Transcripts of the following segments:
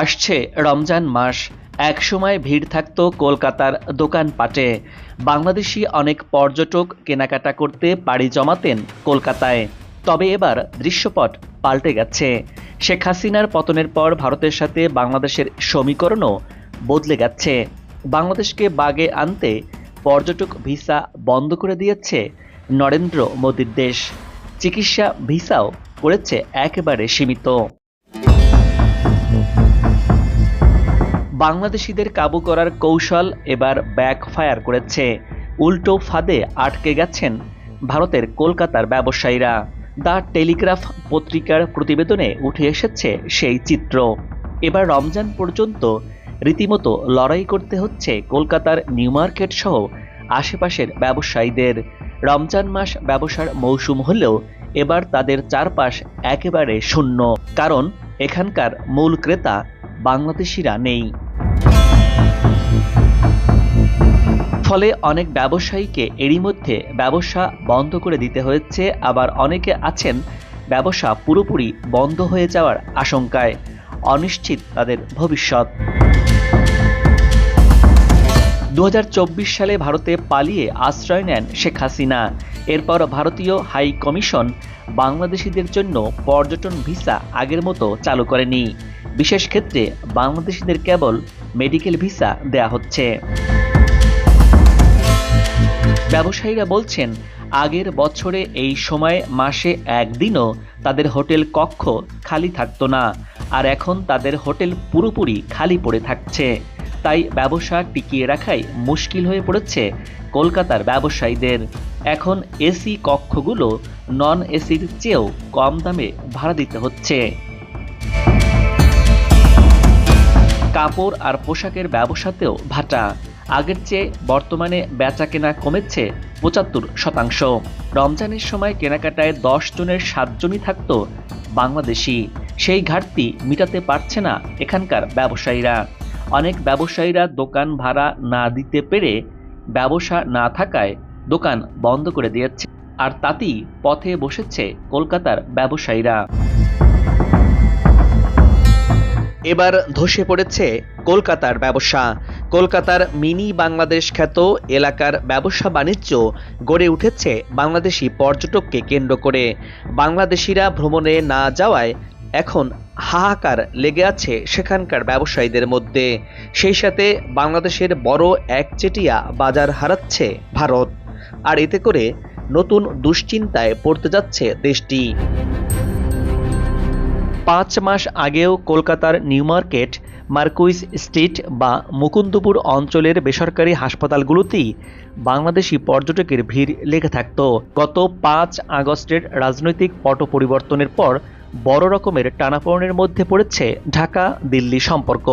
আসছে রমজান মাস। একসময় ভিড় থাকত কলকাতার দোকানপাটে। বাংলাদেশি অনেক পর্যটক কেনাকাটা করতে পাড়ি জমাতেন কলকাতায়। তবে এবার দৃশ্যপট পাল্টে গেছে। শেখ হাসিনার পতনের পর ভারতের সাথে বাংলাদেশের সমীকরণও বদলে গেছে। বাংলাদেশকে বাগে আনতে পর্যটক ভিসা বন্ধ করে দিয়েছে নরেন্দ্র মোদীর দেশ। চিকিৎসা ভিসাও করেছে একেবারে সীমিত। বাংলাদেশিদের কাবু করার কৌশল এবার ব্যাকফায়ার করেছে। উল্টো ফাঁদে আটকে গেছেন ভারতের কলকাতার ব্যবসায়ীরা। দ্য টেলিগ্রাফ পত্রিকার প্রতিবেদনে উঠে এসেছে সেই চিত্র। এবার রমজান পর্যন্ত রীতিমতো লড়াই করতে হচ্ছে কলকাতার নিউ মার্কেট সহ আশেপাশের ব্যবসায়ীদের। রমজান মাস ব্যবসার মৌসুম হলেও এবার তাদের চারপাশ একেবারে শূন্য। কারণ এখানকার মূল ক্রেতা বাংলাদেশিরা নেই। ফলে অনেক ব্যবসায়ীকে এরই মধ্যে ব্যবসা বন্ধ করে দিতে হয়েছে, আবার অনেকে আছেন ব্যবসা পুরোপুরি বন্ধ হয়ে যাওয়ার আশঙ্কায়। অনিশ্চিত তাদের ভবিষ্যৎ। দু হাজার চব্বিশ সালে ভারতে পালিয়ে আশ্রয় নেন শেখ হাসিনা। এরপর ভারতীয় হাই কমিশন বাংলাদেশিদের জন্য পর্যটন ভিসা আগের মতো চালু করেনি। বিশেষ ক্ষেত্রে বাংলাদেশিদের কেবল মেডিকেল ভিসা দেয়া হচ্ছে। ব্যবসায়ীরা বলছেন, আগের বছরে এই সময় মাসে একদিনও তাদের হোটেল কক্ষ খালি থাকতো না, আর এখন তাদের হোটেল পুরোপুরি খালি পড়ে থাকছে। তাই ব্যবসা টিকিয়ে রাখাই মুশকিল হয়ে পড়েছে কলকাতার ব্যবসায়ীদের। এখন এসি কক্ষগুলো নন এসির চেয়েও কম দামে ভাড়া দিতে হচ্ছে। কাপড় আর পোশাকের ব্যবসাতেও ভাটা। আগের চেয়ে বর্তমানে বেচা কেনা কমেছে পঁচাত্তর শতাংশ। রমজানের সময় কেনাকাটায় দশ জনের সাতজনই থাকত বাংলাদেশি। সেই ঘাটতি মিটাতে পারছে না এখানকার ব্যবসায়ীরা। অনেক ব্যবসায়ীরা দোকান ভাড়া না দিতে পেরে ব্যবসা না থাকায় দোকান বন্ধ করে দিয়েছে। আর তাতেই পথে বসেছে কলকাতার ব্যবসায়ীরা। এবার ধসে পড়েছে কলকাতার ব্যবসা। কলকাতার মিনি বাংলাদেশ খ্যাত এলাকার ব্যবসা বাণিজ্য গড়ে উঠেছে বাংলাদেশি পর্যটককে কেন্দ্র করে। বাংলাদেশিরা ভ্রমণে না যাওয়ায় এখন হাহাকার লেগে আছে সেখানকার ব্যবসায়ীদের মধ্যে। সেই সাথে বাংলাদেশের বড় একচেটিয়া বাজার হারাচ্ছে ভারত। আর এতে করে নতুন দুশ্চিন্তায় পড়তে যাচ্ছে দেশটি। পাঁচ মাস আগেও কলকাতার নিউ মার্কেট মার্কুইস স্ট্রিট বা মুকুন্দপুর অঞ্চলের বেসরকারি হাসপাতালগুলোতেই বাংলাদেশি পর্যটকের ভিড় লেগে থাকত। গত পাঁচ আগস্টের রাজনৈতিক পট পরিবর্তনের পর বড় রকমের টানাপোড়েনের মধ্যে পড়েছে ঢাকা, দিল্লি সম্পর্ক।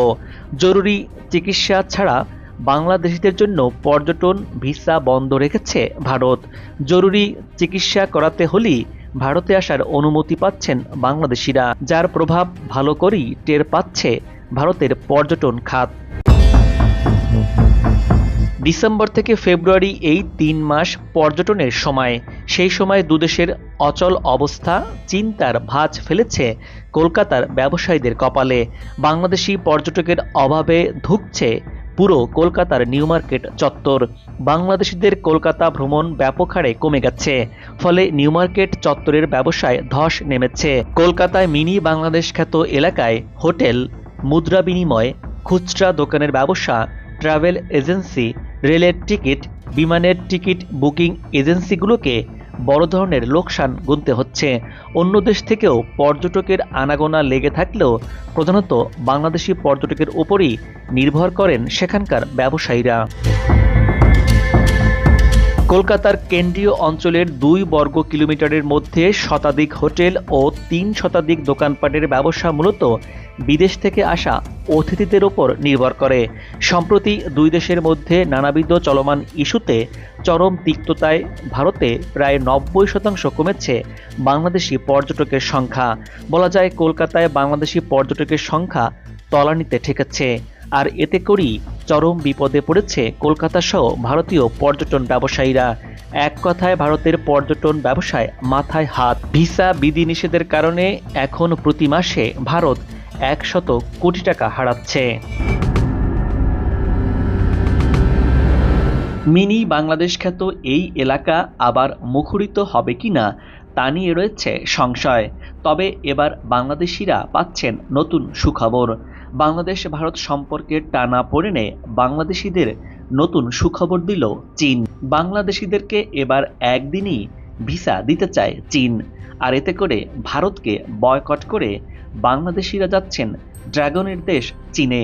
জরুরি চিকিৎসা ছাড়া বাংলাদেশিদের জন্য পর্যটন ভিসা বন্ধ রেখেছে ভারত। জরুরি চিকিৎসা করাতে হলেই ভারতে আসার অনুমতি পাচ্ছেন বাংলাদেশিরা, যার প্রভাব ভালো করেই টের পাচ্ছে ভারতের পর্যটন খাত। ডিসেম্বর থেকে ফেব্রুয়ারি এই তিন মাস পর্যটনের সময়। সেই সময় দুদেশের অচল অবস্থা, চিন্তার ভাঁজ ফেলেছে কলকাতার ব্যবসায়ীদের কপালে। বাংলাদেশি পর্যটকের অভাবে ধুকছে পুরো কলকাতার নিউ মার্কেট চত্বর। বাংলাদেশিদের কলকাতা ভ্রমণ ব্যাপক হারে কমে গেছে, ফলে নিউ মার্কেট চত্বরের ব্যবসায় ধস নেমেছে। কলকাতায় মিনি বাংলাদেশ খ্যাত এলাকায় হোটেল মুদ্রা বিনিময় খুচরা দোকানের ব্যবসা, ট্রাভেল এজেন্সি, রেলের টিকিট, বিমানের টিকিট বুকিং এজেন্সিগুলোকে বড় ধরনের লোকসান গুনতে হচ্ছে। অন্য দেশ থেকেও পর্যটকের আনাগোনা লেগে থাকলেও প্রধানত বাংলাদেশি পর্যটকের উপরই নির্ভর করেন সেখানকার ব্যবসায়ীরা। কলকাতার কেন্দ্রীয় অঞ্চলের দুই বর্গ কিলোমিটারের মধ্যে শতাধিক হোটেল ও তিন শতাধিক দোকানপাটের ব্যবসা মূলত বিদেশ থেকে আসা অতিথিদের ওপর নির্ভর করে। সম্প্রতি দুই দেশের মধ্যে নানাবিধ চলমান ইস্যুতে চরম তিক্ততায় ভারতে প্রায় নব্বই শতাংশ কমেছে বাংলাদেশি পর্যটকের সংখ্যা। বলা যায়, কলকাতায় বাংলাদেশি পর্যটকের সংখ্যা তলানিতে ঠেকেছে। আর এতে করেই চরম বিপদে পড়েছে কলকাতা সহ ভারতীয় পর্যটন ব্যবসায়ীরা। এক কথায়, ভারতের পর্যটন ব্যবসায় মাথায় হাত। ভিসা বিধিনিষেধের কারণে এখন প্রতি মাসে ভারত একশত কোটি টাকা হারাচ্ছে। মিনি বাংলাদেশ খ্যাত এই এলাকা আবার মুখরিত হবে কিনা তা নিয়ে রয়েছে সংশয়। তবে এবার বাংলাদেশিরা পাচ্ছেন নতুন সুখবর। বাংলাদেশ ভারত সম্পর্কে টানা পড়েনে বাংলাদেশিদের নতুন সুখবর দিল চীন। বাংলাদেশিদেরকে এবার একদিনই ভিসা দিতে চায় চীন। আর এতে করে ভারতকে বয়কট করে বাংলাদেশিরা যাচ্ছেন ড্রাগনের দেশ চীনে।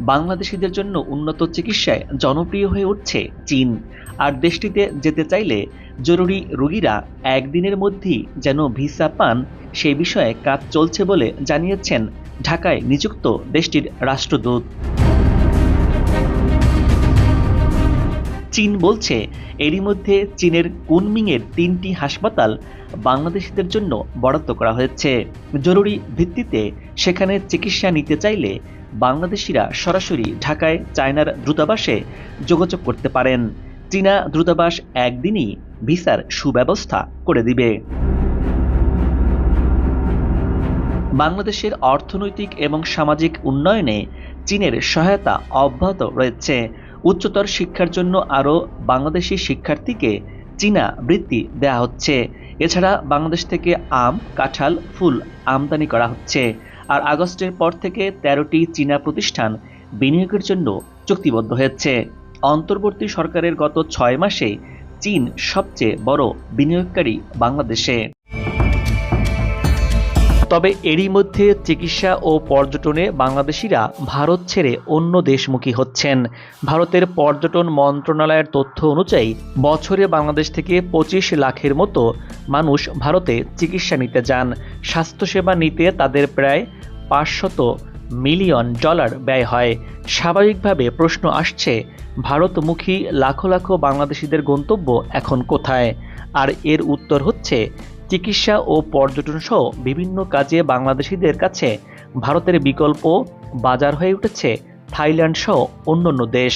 বাংলাদেশিদের জন্য উন্নত চিকিৎসায় জনপ্রিয় হয়ে উঠছে চীন। আর দেশটিতে যেতে চাইলে জরুরি রোগীরা একদিনের মধ্যেই যেন ভিসা পান, সে বিষয়ে কাজ চলছে বলে জানিয়েছেন ঢাকায় নিযুক্ত দেশটির রাষ্ট্রদূত। চীন বলছে এরই মধ্যে চীনের কুনমিংয়ের তিনটি হাসপাতাল বাংলাদেশিদের জন্য বরাদ্দ করা হয়েছে। জরুরি ভিত্তিতে সেখানে চিকিৎসা নিতে চাইলে বাংলাদেশিরা সরাসরি ঢাকায় চায়নার দূতাবাসে যোগাযোগ করতে পারেন। চীনা দূতাবাস একদিনই ভিসার সুব্যবস্থা করে দিবে। বাংলাদেশের অর্থনৈতিক এবং সামাজিক উন্নয়নে চীনের সহায়তা অব্যাহত রয়েছে। উচ্চতর শিক্ষার জন্য আরও বাংলাদেশি শিক্ষার্থীকে চীনা বৃত্তি দেয়া হচ্ছে। এছাড়া বাংলাদেশ থেকে আম, কাঁঠাল, ফুল আমদানি করা হচ্ছে। আর আগস্টের পর থেকে তেরোটি চীনা প্রতিষ্ঠান বিনিয়োগের জন্য চুক্তিবদ্ধ হয়েছে। অন্তর্বর্তী সরকারের গত ছয় মাসে চীন সবচেয়ে বড় বিনিয়োগকারী বাংলাদেশে। তবে এরই মধ্যে চিকিৎসা ও পর্যটনে বাংলাদেশিরা ভারত ছেড়ে অন্য দেশমুখী হচ্ছেন। ভারতের পর্যটন মন্ত্রণালয়ের তথ্য অনুযায়ী, বছরে বাংলাদেশ থেকে পঁচিশ লাখের মতো মানুষ ভারতে চিকিৎসা নিতে যান। স্বাস্থ্যসেবা নিতে তাদের প্রায় পাঁচশত মিলিয়ন ডলার ব্যয় হয়। স্বাভাবিকভাবে প্রশ্ন আসছে, ভারতমুখী লাখো লাখো বাংলাদেশিদের গন্তব্য এখন কোথায়? আর এর উত্তর হচ্ছে চিকিৎসা ও পর্যটন সহ বিভিন্ন কাজে বাংলাদেশিদের কাছে ভারতের বিকল্প বাজার হয়ে উঠেছে থাইল্যান্ড সহ অন্যান্য দেশ।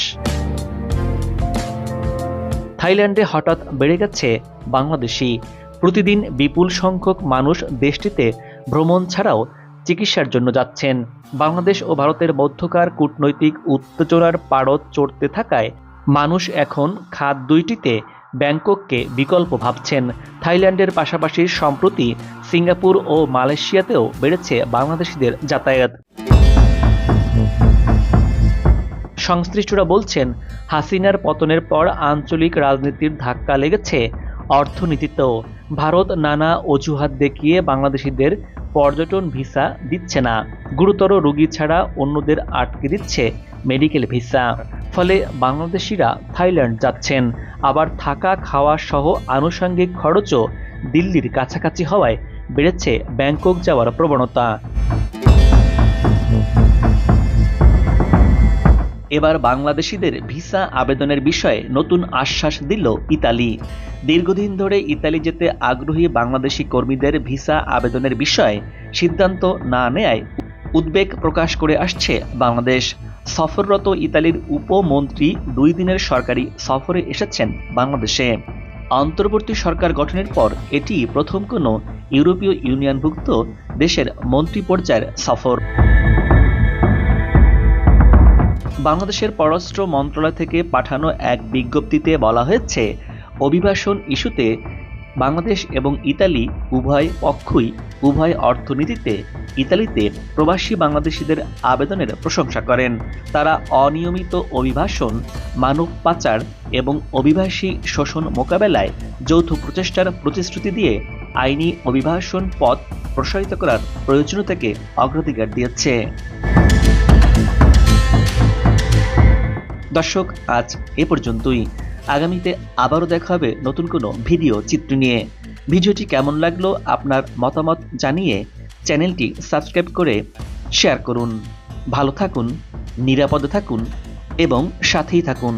থাইল্যান্ডে হঠাৎ বেড়ে গেছে বাংলাদেশি। প্রতিদিন বিপুল সংখ্যক মানুষ দেশটিতে ভ্রমণ ছাড়াও চিকিৎসার জন্য যাচ্ছেন। বাংলাদেশ ও ভারতের মধ্যকার কূটনৈতিক উত্তেজনার পারদ চড়তে থাকায় মানুষ এখন খাত দুইটিতে ব্যাংকককে বিকল্প ভাবছেন। থাইল্যান্ডের পাশাপাশি সম্প্রতি সিঙ্গাপুর ও মালয়েশিয়াতেও বেড়েছে বাংলাদেশিদের যাতায়াত। সংশ্লিষ্টরা বলছেন, হাসিনার পতনের পর আঞ্চলিক রাজনীতির ধাক্কা লেগেছে অর্থনীতিতেও। ভারত নানা অজুহাত দেখিয়ে বাংলাদেশিদের পর্যটন ভিসা দিচ্ছে না। গুরুতর রোগী ছাড়া অন্যদের আটকে দিচ্ছে মেডিকেল ভিসা। ফলে বাংলাদেশিরা থাইল্যান্ড যাচ্ছেন। আবার থাকা, খাওয়া সহ আনুষঙ্গিক খরচও দিল্লির কাছাকাছি হওয়ায় বেড়েছে ব্যাংকক যাওয়ার প্রবণতা। এবার বাংলাদেশিদের ভিসা আবেদনের বিষয়ে নতুন আশ্বাস দিল ইতালি। দীর্ঘদিন ধরে ইতালি যেতে আগ্রহী বাংলাদেশি কর্মীদের ভিসা আবেদনের বিষয়ে সিদ্ধান্ত না নেয় উদ্বেগ প্রকাশ করে আসছে বাংলাদেশ। সফররত ইতালির উপমন্ত্রী দুই দিনের সরকারি সফরে এসেছেন বাংলাদেশে। অন্তর্বর্তী সরকার গঠনের পর এটি প্রথম কোনো ইউরোপীয় ইউনিয়নভুক্ত দেশের মন্ত্রী পর্যায়ের সফর। বাংলাদেশের পররাষ্ট্র মন্ত্রণালয় থেকে পাঠানো এক বিজ্ঞপ্তিতে বলা হয়েছে, অভিবাসন ইস্যুতে বাংলাদেশ এবং ইতালি উভয় পক্ষই উভয় অর্থনীতিতে ইতালিতে প্রবাসী বাংলাদেশিদের আবেদনের প্রশংসা করেন। তারা অনিয়মিত অভিবাসন, মানব পাচার এবং অভিবাসী শোষণ মোকাবেলায় যৌথ প্রচেষ্টার প্রতিশ্রুতি দিয়ে আইনি অভিবাসন পথ প্রসারিত করার প্রয়োজনীয়তাকে অগ্রাধিকার দিয়েছে। দর্শক, আজ এ পর্যন্তই। আগামীতে আবারও দেখা হবে নতুন কোনো ভিডিও চিত্র নিয়ে। ভিডিওটি কেমন লাগল আপনার মতামত জানিয়ে চ্যানেলটি সাবস্ক্রাইব করে শেয়ার করুন। ভালো থাকুন নিরাপদে থাকুন এবং সাথেই থাকুন।